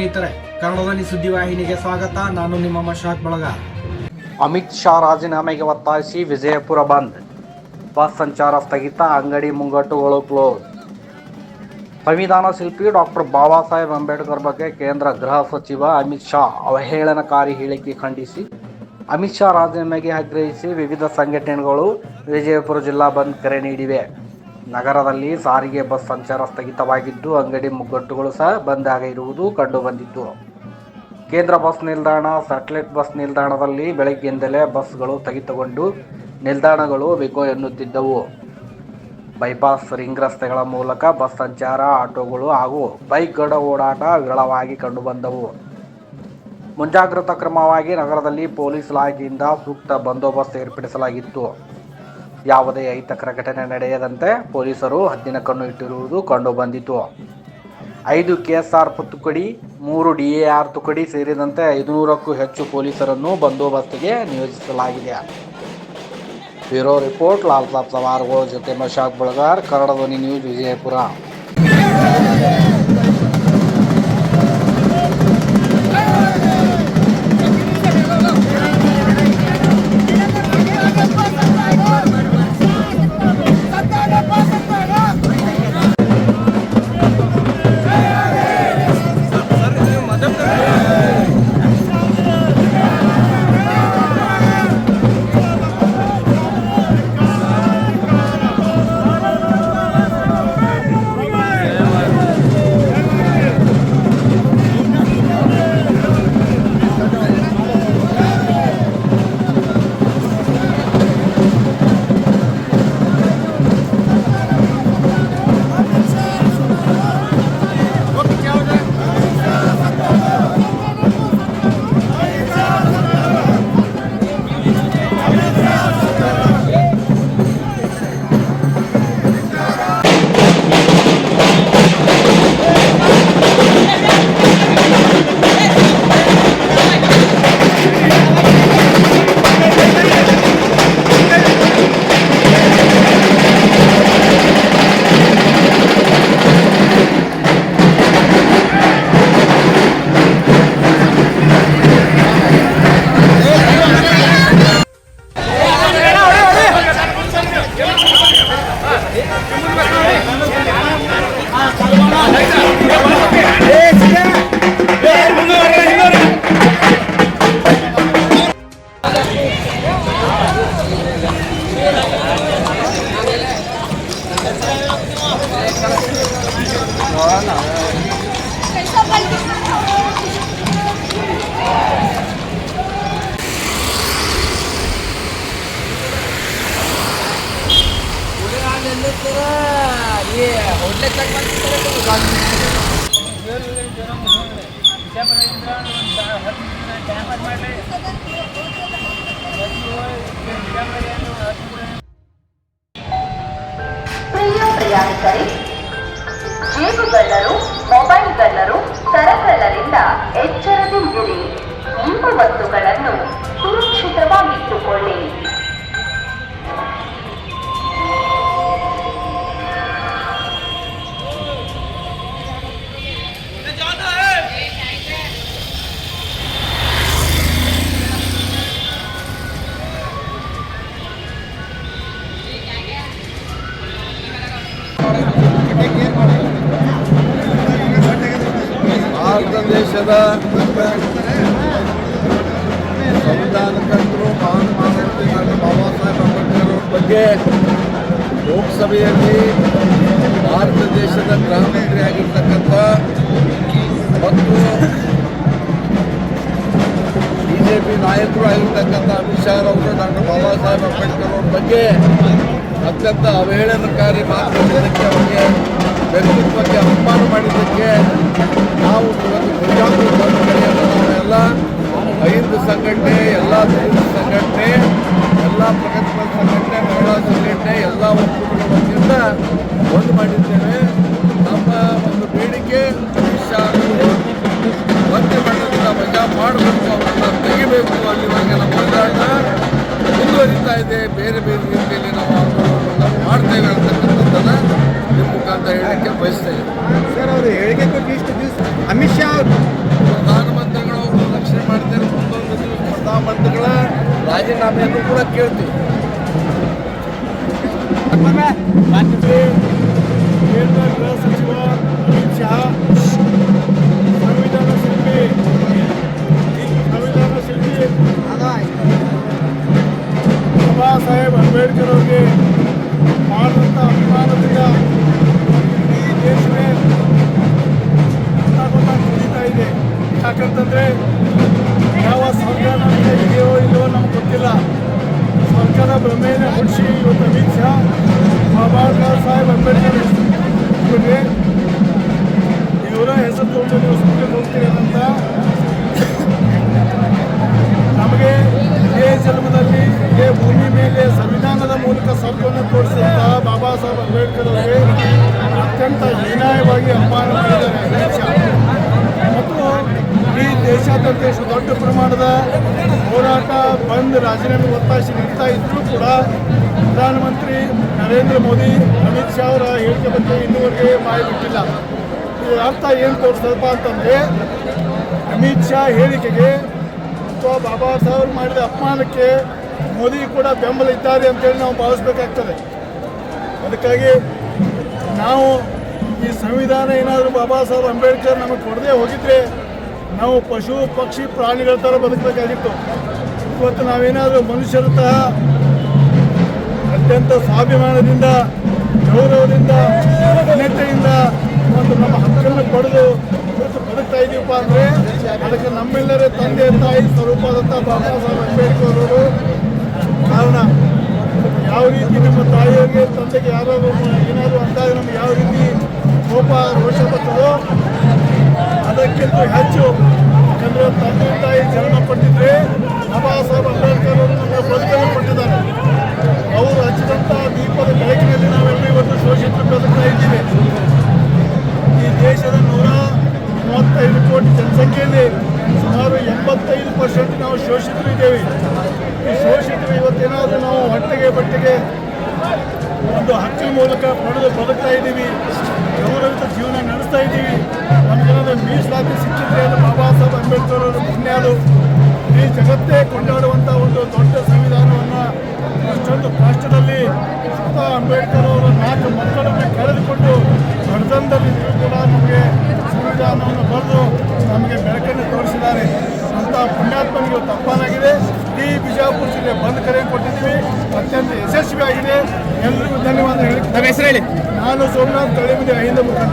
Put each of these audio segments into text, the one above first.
ಸ್ನೇಹಿತರೆ, ಕನ್ನಡದಲ್ಲಿ ಸುದ್ದಿವಾಹಿನಿಗೆ ಸ್ವಾಗತ. ನಾನು ನಿಮ್ಮ ಮಶಾಕ್ ಬಳಗ. ಅಮಿತ್ ಶಾ ರಾಜೀನಾಮೆಗೆ ಒತ್ತಾಯಿಸಿ ವಿಜಯಪುರ ಬಂದ್. ಬಸ್ ಸಂಚಾರ ಸ್ಥಗಿತ, ಅಂಗಡಿ ಮುಂಗಟ್ಟುಗಳು ಕ್ಲೋಸ್. ಸಂವಿಧಾನ ಶಿಲ್ಪಿ ಡಾಕ್ಟರ್ ಬಾಬಾ ಸಾಹೇಬ್ ಅಂಬೇಡ್ಕರ್ ಬಗ್ಗೆ ಕೇಂದ್ರ ಗೃಹ ಸಚಿವ ಅಮಿತ್ ಶಾ ಅವಹೇಳನಕಾರಿ ಹೇಳಿಕೆ ಖಂಡಿಸಿ, ಅಮಿತ್ ಶಾ ರಾಜೀನಾಮೆಗೆ ಆಗ್ರಹಿಸಿ ವಿವಿಧ ಸಂಘಟನೆಗಳು ವಿಜಯಪುರ ಜಿಲ್ಲಾ ಬಂದ್ ಕರೆ ನೀಡಿವೆ. ನಗರದಲ್ಲಿ ಸಾರಿಗೆ ಬಸ್ ಸಂಚಾರ ಸ್ಥಗಿತವಾಗಿದ್ದು, ಅಂಗಡಿ ಮುಗ್ಗಟ್ಟುಗಳು ಸಹ ಬಂದ್ ಆಗಿರುವುದು ಕಂಡುಬಂದಿತ್ತು ಕೇಂದ್ರ ಬಸ್ ನಿಲ್ದಾಣ ಸ್ಯಾಟಲೈಟ್ ಬಸ್ ನಿಲ್ದಾಣದಲ್ಲಿ ಬೆಳಗ್ಗೆಯಿಂದಲೇ ಬಸ್ಗಳು ಸ್ಥಗಿತಗೊಂಡು ನಿಲ್ದಾಣಗಳು ಬಿಕೋ ಎನ್ನುತ್ತಿದ್ದವು. ಬೈಪಾಸ್ ರಿಂಗ್ ರಸ್ತೆಗಳ ಮೂಲಕ ಬಸ್ ಸಂಚಾರ, ಆಟೋಗಳು ಹಾಗೂ ಬೈಕ್ಗಳ ಓಡಾಟ ವಿರಳವಾಗಿ ಕಂಡುಬಂದವು. ಮುಂಜಾಗ್ರತಾ ಕ್ರಮವಾಗಿ ನಗರದಲ್ಲಿ ಪೊಲೀಸ್ ಇಲಾಖೆಯಿಂದ ಸೂಕ್ತ ಬಂದೋಬಸ್ತ್ ಏರ್ಪಡಿಸಲಾಗಿತ್ತು. ಯಾವುದೇ ಅಹಿತಕರ ಘಟನೆ ನಡೆಯದಂತೆ ಪೊಲೀಸರು ಹದ್ದಿನ ಕಣ್ಣು ಇಟ್ಟಿರುವುದು ಕಂಡುಬಂದಿತು ಐದು ಕೆಎಸ್ಆರ್ ತುಕಡಿ ಮೂರು ಡಿಎಆರ್ ತುಕಡಿ ಸೇರಿದಂತೆ ಐದುನೂರಕ್ಕೂ ಹೆಚ್ಚು ಪೊಲೀಸರನ್ನು ಬಂದೋಬಸ್ತಿಗೆ ನಿಯೋಜಿಸಲಾಗಿದೆ. ಬ್ಯೂರೋ ರಿಪೋರ್ಟ್, ಲಾಲ್ ಸಾಬ್ ಸವಾರ್ಗಳ ಜೊತೆ ಮಶಾಕ್ ಬಳಗಾರ್, ಕನ್ನಡ ಧ್ವನಿ ನ್ಯೂಸ್ ವಿಜಯಪುರ. ಪ್ರಿಯ ಪ್ರಯಾಣಿಕರೇ ಜೇಬುಗಳ್ಳರು ಮೊಬೈಲ್ಗಳ್ಳರು ಸರಗಳ್ಳರಿಂದ ಎಚ್ಚರದಿಂದಿರಿ. ನಿಮ್ಮ ವಸ್ತುಗಳನ್ನು ಸುರಕ್ಷಿತವಾಗಿಟ್ಟುಕೊಳ್ಳಿ. ದೇಶದ ಸಂವಿಧಾನಕರ್ತರು ಮಹಾನ್ ಮಾನವತೆ ಬಾಬಾ ಸಾಹೇಬ್ ಅಂಬೇಡ್ಕರ್ ಬಗ್ಗೆ ಲೋಕಸಭೆಯಲ್ಲಿ ಭಾರತ ದೇಶದ ಗೃಹಮಂತ್ರಿ ಆಗಿರ್ತಕ್ಕಂಥ ಮತ್ತು ಬಿ ಜೆ ಪಿ ನಾಯಕರು ಆಗಿರ್ತಕ್ಕಂಥ ಅಮಿತ್ ಶಾ ಅವರು ಡಾಕ್ಟರ್ ಬಾಬಾ ಸಾಹೇಬ್ ಅಂಬೇಡ್ಕರ್ ಅವ್ರ ಬಗ್ಗೆ ಅತ್ಯಂತ ಅವಹೇಳನಕಾರಿ ಮಾತನಾಡಿದ್ದಕ್ಕೆ ಅವರಿಗೆ ವ್ಯಕ್ತಿತ್ವಕ್ಕೆ ಅಪಮಾನ ಮಾಡಿದ್ದಕ್ಕೆ ನಾವು ಇವತ್ತು ಪ್ರಜಾಪ್ರಭುತ್ವ ಐದು ಸಂಘಟನೆ ಎಲ್ಲ ಸಂಘಟನೆ ಎಲ್ಲ ಪ್ರಗತಿಪರ ಸಂಘಟನೆ ರಾಜೀನಾಮೆಯನ್ನು ಕೂಡ ಕೇಳ್ತೀವಿ ಕೇಂದ್ರ ಗೃಹ ಸಚಿವ ಅಮಿತ್ ಶಾ ಸಂವಿಧಾನ ಶಿಲ್ಪಿ ಸಂವಿಧಾನ ಶಿಲ್ಪಿ ಬಾಬಾ ಇವ್ರಿಗೆ ಇವರ ಹೆಸರು ತಗೊಂಡು ನೀವು ಅಂತ. ನಮಗೆ ಇದೇ ಜನ್ಮದಲ್ಲಿ ಇದೇ ಭೂಮಿ ಮೇಲೆ ಸಂವಿಧಾನದ ಮೂಲಕ ಸ್ವರ್ಗವನ್ನು ತೋರಿಸಿದಂತಹ ಬಾಬಾ ಸಾಹೇಬ್ ಅಂಬೇಡ್ಕರ್ ಅವರಿಗೆ ಅತ್ಯಂತ ಹೀನಾಯವಾಗಿ ಅಪಮಾನ ದೇಶಾದ್ಯಂತ ಎಷ್ಟು ದೊಡ್ಡ ಪ್ರಮಾಣದ ಹೋರಾಟ ಬಂದ್ ರಾಜೀನಾಮೆ ಒತ್ತಾಯಿಸಿ ನೀಡ್ತಾ ಇದ್ರೂ ಕೂಡ ಪ್ರಧಾನಮಂತ್ರಿ ನರೇಂದ್ರ ಮೋದಿ, ಅಮಿತ್ ಶಾ ಅವರ ಹೇಳಿಕೆ ಬಗ್ಗೆ ಇನ್ನೂವರೆಗೆ ಬಾಯಿ ಬಿಟ್ಟಿಲ್ಲ. ಇದರ ಅರ್ಥ ಏನು ತೋರಿಸ್ತದಪ್ಪ ಅಂತಂದರೆ ಅಮಿತ್ ಶಾ ಹೇಳಿಕೆಗೆ ಅಥವಾ ಬಾಬಾ ಸಾಹೇಬ್ ಮಾಡಿದ ಅಪಮಾನಕ್ಕೆ ಮೋದಿ ಕೂಡ ಬೆಂಬಲ ಇದ್ದಾರೆ ಅಂತೇಳಿ ನಾವು ಭಾವಿಸ್ಬೇಕಾಗ್ತದೆ. ಅದಕ್ಕಾಗಿ ನಾವು ಈ ಸಂವಿಧಾನ ಏನಾದರೂ ಬಾಬಾ ಸಾಹೇಬ್ ಅಂಬೇಡ್ಕರ್ ನಮಗೆ ಕೊಡದೇ ಹೋಗಿದ್ರೆ ನಾವು ಪಶು, ಪಕ್ಷಿ, ಪ್ರಾಣಿಗಳ ಥರ ಬದುಕಬೇಕಾಗಿತ್ತು. ಇವತ್ತು ನಾವೇನಾದರೂ ಮನುಷ್ಯರ ತರಹ ಅತ್ಯಂತ ಸ್ವಾಭಿಮಾನದಿಂದ, ಗೌರವದಿಂದ ಘನತೆಯಿಂದ ಒಂದು ನಮ್ಮ ಹಕ್ಕನ್ನು ಪಡೆದು ಇವತ್ತು ಬದುಕ್ತಾ ಇದ್ದೀವಪ್ಪ ಅಂದರೆ ಅದಕ್ಕೆ ನಮ್ಮೆಲ್ಲರ ತಂದೆ, ತಾಯಿ ಸ್ವರೂಪದಂಥ ಬಾಬಾ ಸಾಹೇಬ್ ಅಂಬೇಡ್ಕರ್ ಅವರು ಕಾರಣ. ಯಾವ ರೀತಿ ನಮ್ಮ ತಾಯಿಯವರಿಗೆ, ತಂದೆಗೆ ಯಾರಾದರೂ ಏನಾದರೂ ಅಂದಾಗ ನಮ್ಗೆ ಯಾವ ರೀತಿ ಕೋಪ, ರೋಷ ಬರ್ತದೋ ಅದಕ್ಕಿಂತ ಹೆಚ್ಚು ಯಾಕಂದ್ರೆ ತಂದೆ ತಾಯಿ ಜನ್ಮ ಪಟ್ಟಿದ್ರೆ ಬಾಬಾ ಸಾಹೇಬ್ ಅಂಬೇಡ್ಕರ್ ಅವರು ಬದುಕನ್ನು ಕೊಟ್ಟಿದ್ದಾರೆ. ಅವರು ಹಚ್ಚಿದಂಥ ದೀಪದ ಬೆಳಕಿನಲ್ಲಿ ನಾವೆಲ್ಲ ಇವತ್ತು ಶೋಷಿತರು ಬದುಕ್ತಾ ಇದ್ದೀವಿ. ಈ ದೇಶದ ನೂರ ಮೂವತ್ತೈದು ಕೋಟಿ ಜನಸಂಖ್ಯೆಯಲ್ಲಿ ಸುಮಾರು ಎಂಬತ್ತೈದು ಪರ್ಸೆಂಟ್ ನಾವು ಶೋಷಿತರು ಇದ್ದೇವೆ. ಈ ಶೋಷಿತರು ಇವತ್ತೇನಾದರೂ ನಾವು ಹೊಟ್ಟೆಗೆ ಬಟ್ಟೆಗೆ ಒಂದು ಹಕ್ಕಿನ ಮೂಲಕ ಪಡೆದು ಬದುಕ್ತಾ ಇದ್ದೀವಿ. ಗೌರವಿತ ಜೀವನ ನಡೆಸ್ತಾ ಇದ್ದೀವಿ. ನಮಗೇನಾದ್ರೂ ಮೀಸಲಾತಿ ಸಿಕ್ಕಿದ್ರೆ ಬಾಬಾ ಸಾಹೇಬ್ ಅಂಬೇಡ್ಕರ್ ಅವರ ಪುಣ್ಯ ಈ ಜಗತ್ತೇ ಕೊಂಡಾಡುವಂಥ ಒಂದು ದೊಡ್ಡ ಸಂವಿಧಾನವನ್ನು ಅಷ್ಟೊಂದು ಕಷ್ಟದಲ್ಲಿ ಸ್ವತಃ ಅಂಬೇಡ್ಕರ್ ಅವರ ನಾಲ್ಕು ಮಕ್ಕಳನ್ನು ಕಳೆದುಕೊಂಡು ನೀವು ಕೂಡ ನಮಗೆ ಸಂವಿಧಾನವನ್ನು ಬರೆದು ನಮಗೆ ಬೆಳಕನ್ನು ತೋರಿಸಿದ್ದಾರೆ. ಅಂತ ಪುಣ್ಯಾತ್ಮನಿಗೆ ತಪ್ಪಾನಾಗಿದೆ ಈ ಬಿಜಾಪುರ ಜಿಲ್ಲೆ ಬಂದ್ ಕರೆ ಕೊಟ್ಟಿದ್ದೀವಿ. ಅತ್ಯಂತ ಯಶಸ್ವಿಯಾಗಿದೆ ಎಲ್ಲರಿಗೂ ಧನ್ಯವಾದ ಹೇಳಿ. ನಮ್ಮ ಹೆಸರು ಹೇಳಿ. ನಾನು ಸೋಮನಾಥ್ ತಳಿಮುದಿ ಅಹಿಂದ ಮುಖಂಡ.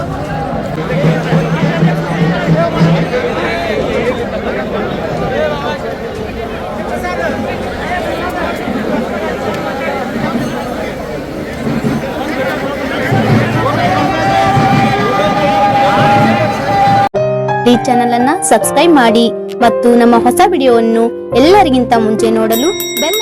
ಈ ಚಾನೆಲ್ ಅನ್ನ ಸಬ್ಸ್ಕ್ರೈಬ್ ಮಾಡಿ ಮತ್ತು ನಮ್ಮ ಹೊಸ ವಿಡಿಯೋವನ್ನು ಎಲ್ಲರಿಗಿಂತ ಮುಂಚೆ ನೋಡಲು ಬೆಲ್